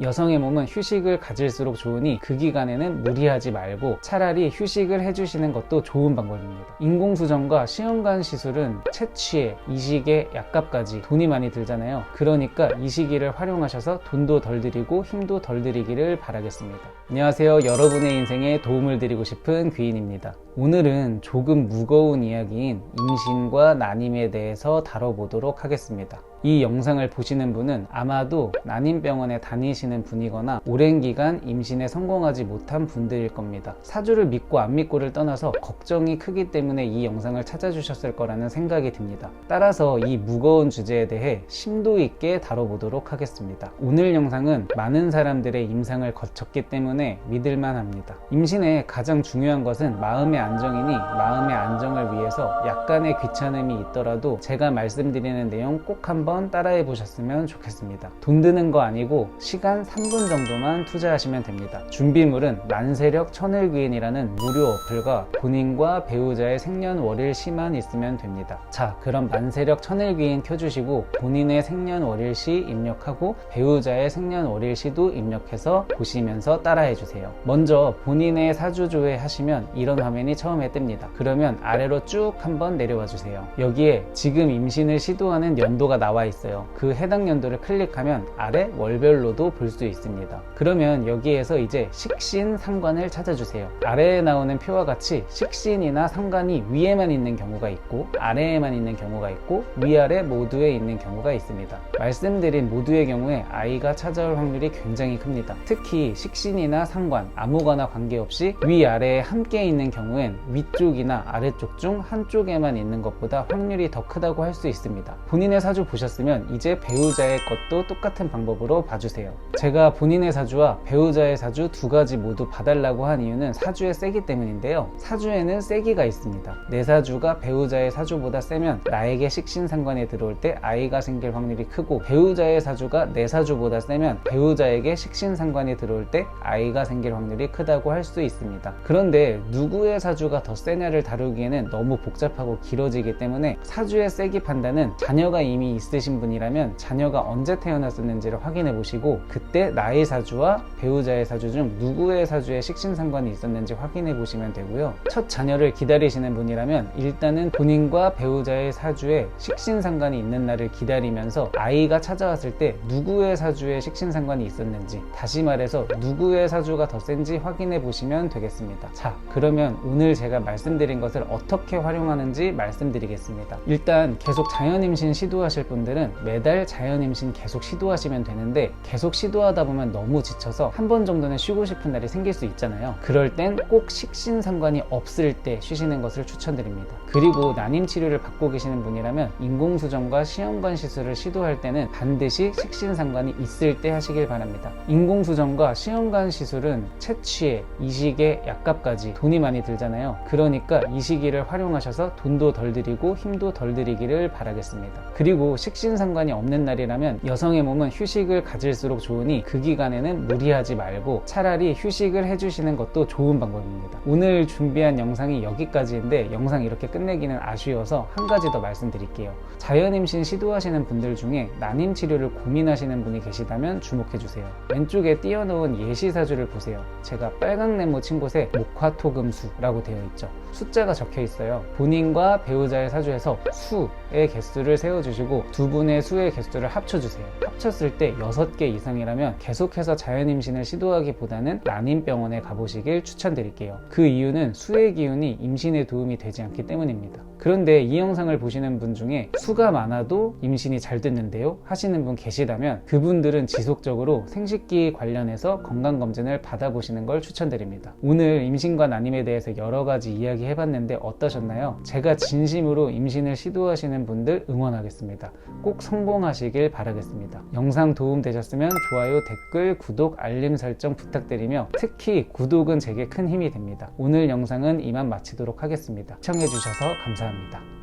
여성의 몸은 휴식을 가질수록 좋으니 그 기간에는 무리하지 말고 차라리 휴식을 해주시는 것도 좋은 방법입니다. 인공수정과 시험관 시술은 채취에, 이식에, 약값까지 돈이 많이 들잖아요. 그러니까 이 시기를 활용하셔서 돈도 덜 들이고 힘도 덜 들이기를 바라겠습니다. 안녕하세요. 여러분의 인생에 도움을 드리고 싶은 귀인입니다. 오늘은 조금 무거운 이야기인 임신과 난임에 대해서 다뤄보도록 하겠습니다. 이 영상을 보시는 분은 아마도 난임병원에 다니시는 분이거나 오랜 기간 임신에 성공하지 못한 분들일 겁니다. 사주를 믿고 안 믿고를 떠나서 걱정이 크기 때문에 이 영상을 찾아주셨을 거라는 생각이 듭니다. 따라서 이 무거운 주제에 대해 심도 있게 다뤄보도록 하겠습니다. 오늘 영상은 많은 사람들의 임상을 거쳤기 때문에 믿을만 합니다. 임신에 가장 중요한 것은 마음의 안정이니 마음의 안정을 위해서 약간의 귀찮음이 있더라도 제가 말씀드리는 내용 꼭 한번 따라해 보셨으면 좋겠습니다. 돈 드는 거 아니고 시간 3분 정도만 투자하시면 됩니다. 준비물은 만세력 천을귀인이라는 무료 어플과 본인과 배우자의 생년월일 시만 있으면 됩니다. 자, 그럼 만세력 천을귀인 켜주시고 본인의 생년월일 시 입력하고 배우자의 생년월일 시도 입력해서 보시면서 따라해 주세요. 먼저 본인의 사주조회 하시면 이런 화면이 처음에 뜹니다. 그러면 아래로 쭉 한번 내려와 주세요. 여기에 지금 임신을 시도하는 연도가 나와 있어요. 그 해당 연도를 클릭하면 아래 월별로도 볼 수 있습니다. 그러면 여기에서 이제 식신 상관을 찾아주세요. 아래에 나오는 표와 같이 식신이나 상관이 위에만 있는 경우가 있고 아래에만 있는 경우가 있고 위아래 모두에 있는 경우가 있습니다. 말씀드린 모두의 경우에 아이가 찾아올 확률이 굉장히 큽니다. 특히 식신이나 상관 아무거나 관계없이 위아래에 함께 있는 경우 엔 위쪽이나 아래쪽 중 한쪽에만 있는 것보다 확률이 더 크다고 할 수 있습니다. 본인의 사주 보셨 보셨으면 이제 배우자의 것도 똑같은 방법으로 봐주세요. 제가 본인의 사주와 배우자의 사주 두 가지 모두 봐달라고 한 이유는 사주에 세기 때문인데요. 사주에는 세기가 있습니다. 내 사주가 배우자의 사주보다 세면 나에게 식신상관에 들어올 때 아이가 생길 확률이 크고 배우자의 사주가 내 사주보다 세면 배우자에게 식신상관이 들어올 때 아이가 생길 확률이 크다고 할 수 있습니다. 그런데 누구의 사 주가 더 세냐를 다루기에는 너무 복잡하고 길어지기 때문에 사주의 세기 판단은 자녀가 이미 있으신 분이라면 자녀가 언제 태어났었는지를 확인해 보시고 그때 나의 사주와 배우자의 사주 중 누구의 사주에 식신상관이 있었는지 확인해 보시면 되고요. 첫 자녀를 기다리시는 분이라면 일단은 본인과 배우자의 사주에 식신상관이 있는 날을 기다리면서 아이가 찾아왔을 때 누구의 사주에 식신상관이 있었는지 다시 말해서 누구의 사주가 더 센지 확인해 보시면 되겠습니다. 자, 그러면 오늘 제가 말씀드린 것을 어떻게 활용하는지 말씀드리겠습니다. 일단 계속 자연임신 시도하실 분들 분들은 매달 자연임신 계속 시도하시면 되는데 계속 시도하다 보면 너무 지쳐서 한 번 정도는 쉬고 싶은 날이 생길 수 있잖아요. 그럴 땐 꼭 식신 상관이 없을 때 쉬시는 것을 추천드립니다. 그리고 난임 치료를 받고 계시는 분이라면 인공수정과 시험관 시술을 시도할 때는 반드시 식신 상관이 있을 때 하시길 바랍니다. 인공수정과 시험관 시술은 채취에, 이식에, 약값까지 돈이 많이 들잖아요. 그러니까 이 시기를 활용하셔서 돈도 덜 들이고 힘도 덜 들이기를 바라겠습니다. 그리고 식신상관이 없는 날이라면 여성의 몸은 휴식을 가질수록 좋으니 그 기간에는 무리하지 말고 차라리 휴식을 해주시는 것도 좋은 방법입니다. 오늘 준비한 영상이 여기까지인데 영상 이렇게 끝내기는 아쉬워서 한 가지 더 말씀드릴게요. 자연임신 시도하시는 분들 중에 난임 치료를 고민하시는 분이 계시다면 주목해주세요. 왼쪽에 띄워놓은 예시사주를 보세요. 제가 빨강 네모 친 곳에 목화토금수 라고 되어 있죠. 숫자가 적혀 있어요. 본인과 배우자의 사주에서 수의 개수를 세워주시고 두 분의 수의 개수를 합쳐주세요. 합쳤을 때 6개 이상이라면 계속해서 자연임신을 시도하기보다는 난임병원에 가보시길 추천드릴게요. 그 이유는 수의 기운이 임신에 도움이 되지 않기 때문입니다. 그런데 이 영상을 보시는 분 중에 수가 많아도 임신이 잘 됐는데요 하시는 분 계시다면 그분들은 지속적으로 생식기 관련해서 건강검진을 받아보시는 걸 추천드립니다. 오늘 임신과 난임에 대해서 여러 가지 이야기 해봤는데 어떠셨나요? 제가 진심으로 임신을 시도하시는 분들 응원하겠습니다. 꼭 성공하시길 바라겠습니다. 영상 도움 되셨으면 좋아요, 댓글, 구독, 알림 설정 부탁드리며 특히 구독은 제게 큰 힘이 됩니다. 오늘 영상은 이만 마치도록 하겠습니다. 시청해주셔서 감사합니다.